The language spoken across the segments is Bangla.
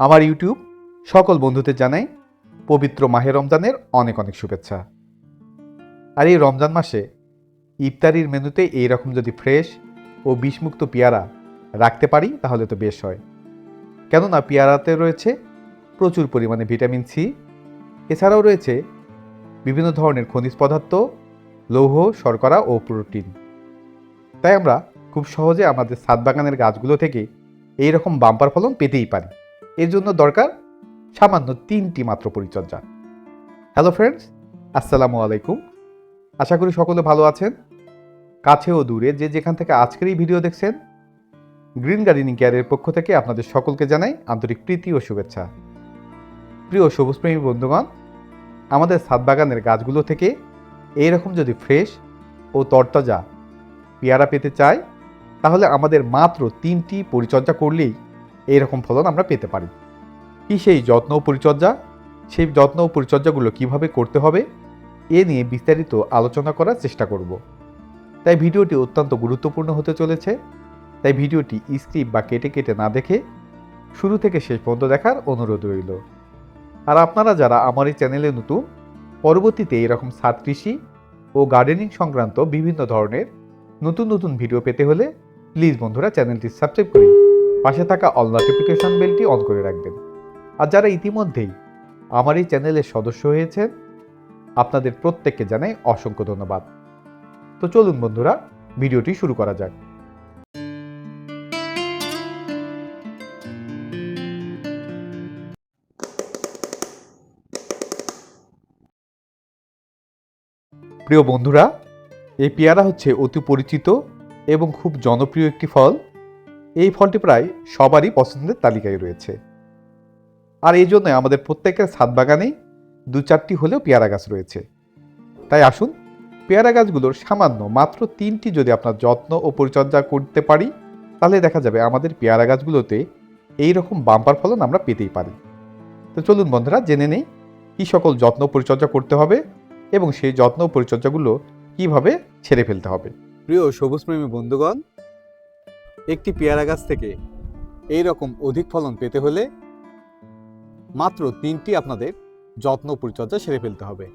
আমার ইউটিউব সকল বন্ধুদের জানাই পবিত্র মাহে রমজানের অনেক অনেক শুভেচ্ছা। আর এই রমজান মাসে ইফতারির মেনুতে এই রকম যদি ফ্রেশ ও বিষমুক্ত পেয়ারা রাখতে পারি, তাহলে তো বেশ হয়। কেননা পেয়ারাতে রয়েছে প্রচুর পরিমাণে ভিটামিন সি, এছাড়াও রয়েছে বিভিন্ন ধরনের খনিজ পদার্থ, লৌহ, শর্করা ও প্রোটিন। তাই আমরা খুব সহজে আমাদের সাত বাগানের গাছগুলো থেকে এই রকম বাম্পার ফলন পেতেই পারি। এর জন্য দরকার সামান্য তিনটি মাত্র পরিচর্যা। হ্যালো ফ্রেন্ডস আসসালামু আলাইকুম। আশা করি সকলে ভালো আছেন। কাছে ও দূরে যে যেখান থেকে আজকের এই ভিডিও দেখছেন গ্রিন গার্ডেনিং কেয়ারের পক্ষ থেকে আপনাদের সকলকে জানাই আন্তরিক প্রীতি ও শুভেচ্ছা। প্রিয় সবুজপ্রেমী বন্ধুগণ, আমাদের সাত বাগানের গাছগুলো থেকে এই রকম যদি ফ্রেশ ও তরতাজা পেয়ারা পেতে চায় তাহলে আমাদের মাত্র তিনটি পরিচর্যা করলেই এই রকম ফলন আমরা পেতে পারি। কি সেই যত্ন ও পরিচর্যা? সেই যত্ন ও পরিচর্যাগুলো কীভাবে করতে হবে? এ নিয়ে বিস্তারিত আলোচনা করার চেষ্টা করব। তাই ভিডিওটি অত্যন্ত গুরুত্বপূর্ণ হতে চলেছে। তাই ভিডিওটি স্ক্রিপ বা কেটে কেটে না দেখে শুরু থেকে শেষ পর্যন্ত দেখার অনুরোধ রইল। আর আপনারা যারা আমার এই চ্যানেলে নতুন, পরবর্তীতে এরকম সাত কৃষি ও গার্ডেনিং সংক্রান্ত বিভিন্ন ধরনের নতুন নতুন ভিডিও পেতে হলে প্লিজ বন্ধুরা চ্যানেলটি সাবস্ক্রাইব করে পাশে থাকা অল নোটিফিকেশন বেলটি অন করে রাখবেন। আর যারা ইতিমধ্যেই আমার এই চ্যানেলের সদস্য হয়েছেন, আপনাদের প্রত্যেককে জানাই অসংখ্য ধন্যবাদ। তো চলুন বন্ধুরা, ভিডিওটি শুরু করা যাক। প্রিয় বন্ধুরা, এই পেয়ারা হচ্ছে অতি পরিচিত এবং খুব জনপ্রিয় একটি ফল। এই ফলটি প্রায় সবারই পছন্দের তালিকায় রয়েছে। আর এই জন্য আমাদের প্রত্যেকের ছাদ বাগানেই দু চারটি হলেও পেয়ারা গাছ রয়েছে। তাই আসুন, পেয়ারা গাছগুলোর সামান্য মাত্র তিনটি যদি আপনার যত্ন ও পরিচর্যা করতে পারি, তাহলে দেখা যাবে আমাদের পেয়ারা গাছগুলোতে এই রকম বাম্পার ফলন আমরা পেতেই পারি। তো চলুন বন্ধুরা, জেনে নেই কী সকল যত্ন পরিচর্যা করতে হবে এবং সেই যত্ন পরিচর্যাগুলো কীভাবে ছেড়ে ফেলতে হবে। প্রিয় সবুজপ্রেমী বন্ধুগণ একটি পেয়ারা গাছ থেকে এই রকম অধিক ফলন পেতে হলে মাত্র তিনটি আপনাদের যত্ন পরিচর্যা সেরে ফেলতে হবে।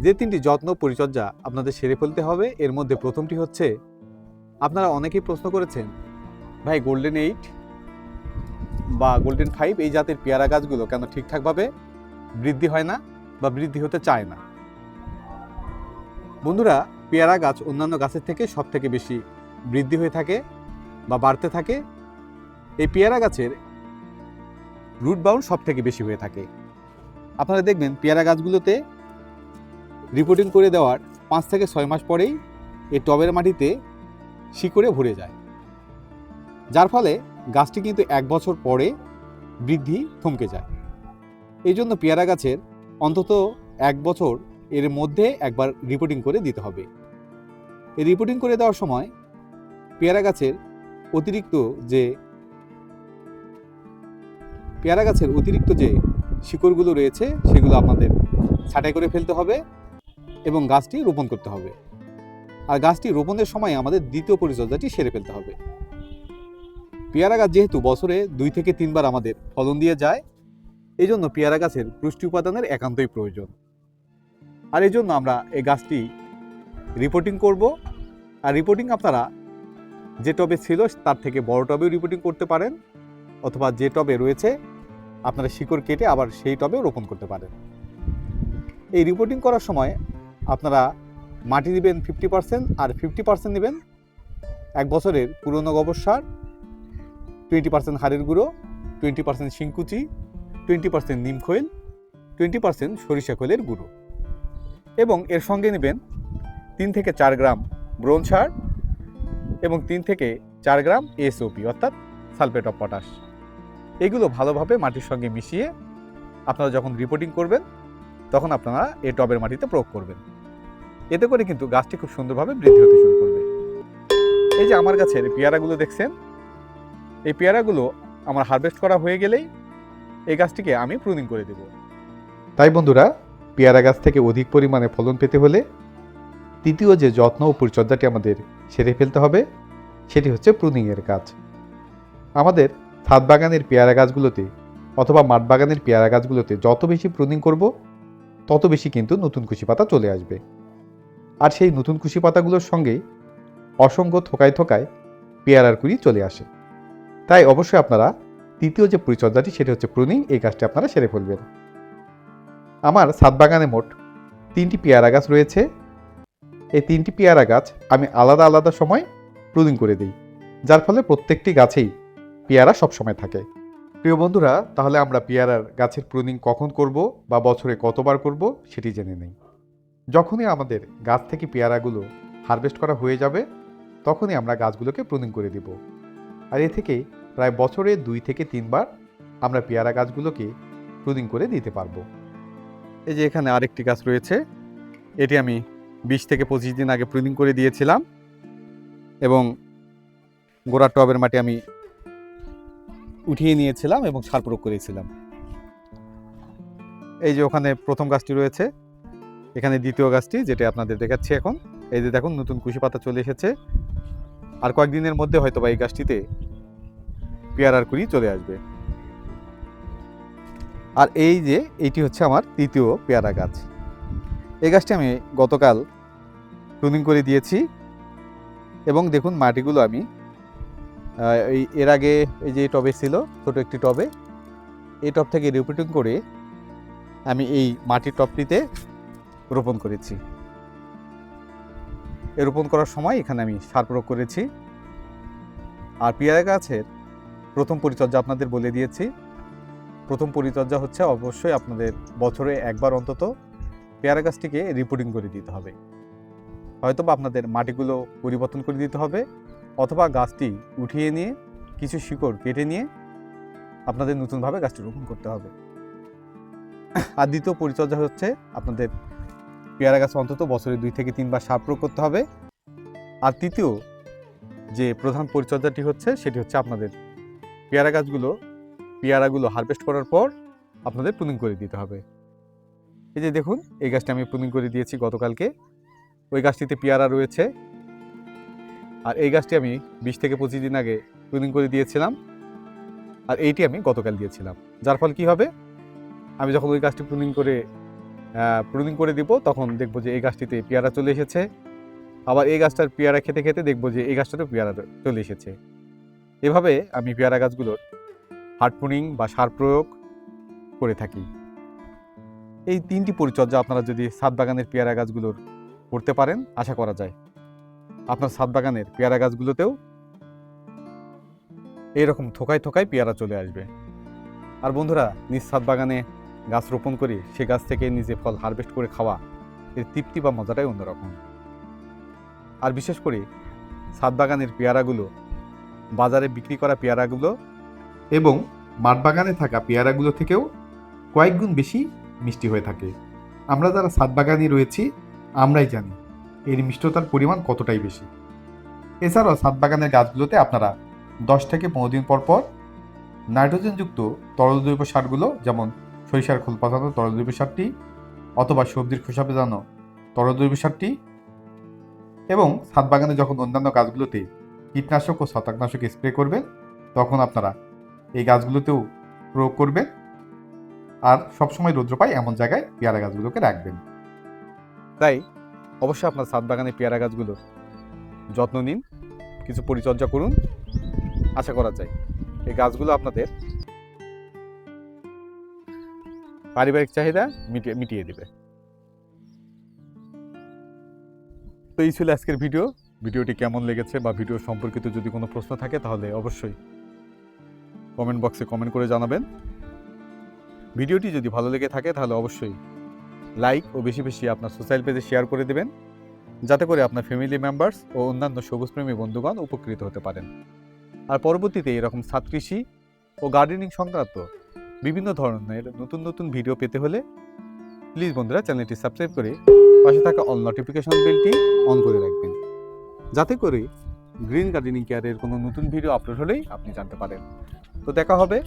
যে তিনটি যত্ন পরিচর্যা আপনাদের সেরে ফেলতে হবে, এর মধ্যে প্রথমটি হচ্ছে, আপনারা অনেকেই প্রশ্ন করেছেন, ভাই গোল্ডেন এইট বা গোল্ডেন ফাইভ এই জাতের পেয়ারা গাছগুলো কেন ঠিকঠাকভাবে বৃদ্ধি হয় না বা বৃদ্ধি হতে চায় না? বন্ধুরা পেয়ারা গাছ অন্যান্য গাছের থেকে সব থেকে বেশি বৃদ্ধি হয়ে থাকে বা বাড়তে থাকে, এই পেয়ারা গাছের রুট বাউন্ড সব থেকে বেশি হয়ে থাকে। আপনারা দেখবেন পেয়ারা গাছগুলোতে রিপোর্টিং করে দেওয়ার পাঁচ থেকে ছয় মাস পরেই এই টবের মাটিতে শিকড়ে ভরে যায়। যার ফলে গাছটি কিন্তু এক বছর পরে বৃদ্ধি থমকে যায়। এই জন্য পেয়ারা গাছের অন্তত এক বছর এর মধ্যে একবার রিপোর্টিং করে দিতে হবে। এই রিপোর্টিং করে দেওয়ার সময় পেয়ারা গাছের অতিরিক্ত যে পেয়ারা গাছের অতিরিক্ত যে শিকড়গুলো রয়েছে, সেগুলো আপনাদের ছাঁটাই করে ফেলতে হবে এবং গাছটি রোপণ করতে হবে। আর গাছটি রোপণের সময় আমাদের দ্বিতীয় পরিচর্যাটি সেরে ফেলতে হবে। পেয়ারা গাছ যেহেতু বছরে দুই থেকে তিনবার আমাদের ফলন দিয়ে যায় এই জন্য পেয়ারা গাছের পুষ্টি উপাদানের একান্তই প্রয়োজন। আর এই জন্য আমরা এই গাছটি রিপোর্টিং করব। আর রিপোর্টিং আপনারা যে টবে ছিল তার থেকে বড় টবেও রিপোর্টিং করতে পারেন, অথবা যে টবে রয়েছে আপনারা শিকড় কেটে আবার সেই টবেও রোপণ করতে পারেন। এই রিপোর্টিং করার সময় আপনারা মাটি নেবেন ফিফটি পার্সেন্ট আর ফিফটি পার্সেন্ট নেবেন এক বছরের পুরনো গোবর সার টোয়েন্টি পার্সেন্ট হাড়ের গুঁড়ো টোয়েন্টি পার্সেন্ট শিংকুচি টোয়েন্টি পার্সেন্ট নিম টোয়েন্টি পার্সেন্ট সরিষা খৈলের গুঁড়ো। এবং এর সঙ্গে নেবেন তিন থেকে চার গ্রাম ব্রোন সার এবং তিন থেকে চার গ্রাম এসওপি অর্থাৎ সালফেট অফ পটাশ। এগুলো ভালোভাবে মাটির সঙ্গে মিশিয়ে আপনারা যখন রিপোর্টিং করবেন, তখন আপনারা এই টবের মাটিতে প্রয়োগ করবেন। এতে করে কিন্তু গাছটি খুব সুন্দরভাবে বৃদ্ধি হতে শুরু করবে। এই যে আমার গাছের পেয়ারাগুলো দেখছেন, এই পেয়ারাগুলো আমার হারভেস্ট করা হয়ে গেলেই এই গাছটিকে আমি প্রুনিং করে দেব। তাই বন্ধুরা পেয়ারা গাছ থেকে অধিক পরিমাণে ফলন পেতে হলে তৃতীয় যে যত্ন ও পরিচর্যাটি আমাদের সেরে ফেলতে হবে, সেটি হচ্ছে প্রুনিংয়ের কাজ। আমাদের ছাদ বাগানের পেয়ারা গাছগুলোতে অথবা মাঠ বাগানের পেয়ারা গাছগুলোতে যত বেশি প্রুনিং করব, তত বেশি কিন্তু নতুন কুশি পাতা চলে আসবে। আর সেই নতুন কুশি পাতাগুলোর সঙ্গে অসংখ্য থোকায় থোকায় পেয়ারার কুড়ি চলে আসে। তাই অবশ্যই আপনারা তৃতীয় যে পরিচর্যাটি, সেটি হচ্ছে প্রুনিং, এই কাজটি আপনারা সেরে ফেলবেন। আমার ছাদ বাগানে মোট তিনটি পেয়ারা গাছ রয়েছে। এই তিনটি পেয়ারা গাছ আমি আলাদা আলাদা সময় প্রুনিং করে দিই, যার ফলে প্রত্যেকটি গাছেই পেয়ারা সবসময় থাকে। প্রিয় বন্ধুরা, তাহলে আমরা পেয়ারার গাছের প্রুনিং কখন করব বা বছরে কতবার করব সেটি জেনে নেই। যখনই আমাদের গাছ থেকে পেয়ারাগুলো হারভেস্ট করা হয়ে যাবে, তখনই আমরা গাছগুলোকে প্রুনিং করে দিব। আর এ থেকে প্রায় বছরে দুই থেকে তিনবার আমরা পেয়ারা গাছগুলোকে প্রুনিং করে দিতে পারব। এই যে এখানে আরেকটি গাছ রয়েছে। এটি আমি বিশ থেকে পঁচিশ দিন আগে প্রুনিং করে দিয়েছিলাম এবং গোড়ার টবের মাটি আমি উঠিয়ে নিয়েছিলাম এবং সার প্রয়োগ করেছিলাম। এই যে ওখানে প্রথম গাছটি রয়েছে, এখানে দ্বিতীয় গাছটি যেটা আপনাদের দেখাচ্ছি এখন। এই যে দেখুন, নতুন কুশি পাতা চলে এসেছে। আর কয়েকদিনের মধ্যে হয়তো বা এই গাছটিতে পেয়ারার কুড়ি চলে আসবে। আর এই যে এইটি হচ্ছে আমার তৃতীয় পেয়ারা গাছ। এই গাছটি আমি গতকাল প্রুনিং করে দিয়েছি এবং দেখুন মাটিগুলো আমি এই, এর আগে এই যে টবে ছিল, ছোট একটি টবে এই টব থেকে রিপিটিং করে আমি এই মাটির টবটিতে রোপণ করেছি। এ রোপণ করার সময় এখানে আমি সার প্রয়োগ করেছি। আর পেয়ারা গাছের প্রথম পরিচর্যা আপনাদের বলে দিয়েছি। প্রথম পরিচর্যা হচ্ছে অবশ্যই আপনাদের বছরে একবার অন্তত পেয়ারা গাছটিকে রিপোর্টিং করে দিতে হবে। হয়তো বা আপনাদের মাটিগুলো পরিবর্তন করে দিতে হবে অথবা গাছটি উঠিয়ে নিয়ে কিছু শিকড় কেটে নিয়ে আপনাদের নতুনভাবে গাছটি রোপণ করতে হবে। আর দ্বিতীয় পরিচর্যা হচ্ছে আপনাদের পেয়ারা গাছ অন্তত বছরে দুই থেকে তিনবার সার প্রয়োগ করতে হবে। আর তৃতীয় যে প্রধান পরিচর্যাটি হচ্ছে সেটি হচ্ছে আপনাদের পেয়ারা গাছগুলো পেয়ারাগুলো হারভেস্ট করার পর আপনাদের প্রুনিং করে দিতে হবে। এই যে দেখুন, এই গাছটি আমি প্রুনিং করে দিয়েছি গতকালকে। ওই গাছটিতে পেয়ারা রয়েছে। আর এই গাছটি আমি বিশ থেকে পঁচিশ দিন আগে প্রুনিং করে দিয়েছিলাম। আর এইটি আমি গতকাল দিয়েছিলাম। যার ফল কি হবে? আমি যখন ওই গাছটি প্রুনিং করে প্রুনিং করে দিব, তখন দেখব যে এই গাছটিতে পেয়ারা চলে এসেছে। আবার এই গাছটার পেয়ারা খেতে খেতে দেখব যে এই গাছটাতেও পেয়ারা চলে এসেছে। এভাবে আমি পেয়ারা গাছগুলোর হার্ড প্রুনিং বা সার প্রয়োগ করে থাকি। এই তিনটি পরিচর্যা আপনারা যদি সাত বাগানের পেয়ারা গাছগুলোর করতে পারেন, আশা করা যায়। আপনার সাত বাগানের পেয়ারা গাছগুলোতেও এইরকম থোকায় থোকায় পেয়ারা চলে আসবে। আর বন্ধুরা, নিজ সাত বাগানে গাছ রোপণ করে সে গাছ থেকে নিজে ফল হারভেস্ট করে খাওয়া, এর তৃপ্তি বা মজাটাই অন্যরকম। আর বিশেষ করে সাত বাগানের পেয়ারাগুলো, বাজারে বিক্রি করা পেয়ারাগুলো এবং মাঠ বাগানে থাকা পেয়ারাগুলো থেকেও কয়েক গুণ বেশি মিষ্টি হয়ে থাকে। আমরা যারা সাত বাগানে রয়েছি, আমরাই জানি এর মিষ্টতার পরিমাণ কতটাই বেশি। এছাড়াও সাত বাগানের গাছগুলোতে আপনারা দশ থেকে পনেরো দিন পর পর নাইট্রোজেনযুক্ত তরল জৈব সারগুলো, যেমন সরিষার খোল পাতানো তরল জৈব সারটি অথবা সবজির খোসা ভেজানো তরল জৈব সারটি এবং ছাদ বাগানে যখন অন্যান্য গাছগুলোতে কীটনাশক ও ছত্রাকনাশক স্প্রে করবেন, তখন আপনারা এই গাছগুলোতেও প্রয়োগ করবেন। আর সবসময় রৌদ্র পায় এমন জায়গায় পেয়ারা গাছগুলোকে রাখবেন। তাই অবশ্যই আপনার ছাদ বাগানে পেয়ারা গাছগুলো যত্ন নিন, কিছু পরিচর্যা করুন, আশা করা যায় এই গাছগুলো আপনাদের পারিবারিক চাহিদা মিটিয়ে মিটিয়ে দেবে। তো এই ছিল আজকের ভিডিও। ভিডিওটি কেমন লেগেছে বা ভিডিও সম্পর্কিত যদি কোনো প্রশ্ন থাকে তাহলে অবশ্যই কমেন্ট বক্সে কমেন্ট করে জানাবেন। ভিডিওটি যদি ভালো লেগে থাকে তাহলে অবশ্যই লাইক ও বেশি বেশি আপনার সোশ্যাল পেজে শেয়ার করে দেবেন। যাতে করে আপনার ফ্যামিলি মেম্বার্স ও অন্যান্য সবুজপ্রেমী বন্ধুগণ উপকৃত হতে পারেন। আর পরবর্তীতে এরকম ছাদ কৃষি ও গার্ডেনিং সংক্রান্ত বিভিন্ন ধরনের নতুন নতুন ভিডিও পেতে হলে প্লিজ বন্ধুরা চ্যানেলটি সাবস্ক্রাইব করে পাশে থাকা অল নোটিফিকেশন বেলটি অন করে রাখবেন। যাতে করে গ্রিন গার্ডেনিং কেয়ারের কোনো নতুন ভিডিও আপলোড হলেই আপনি জানতে পারেন। তো দেখা হবে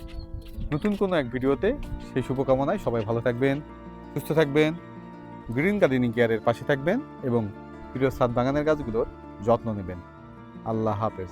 নতুন কোনো এক ভিডিওতে। সেই শুভকামনায় সবাই ভালো থাকবেন, সুস্থ থাকবেন, গ্রিন গার্ডেনিং কেয়ারের পাশে থাকবেন এবং প্রিয় সাত বাগানের গাছগুলোর যত্ন নেবেন। আল্লাহ হাফেজ।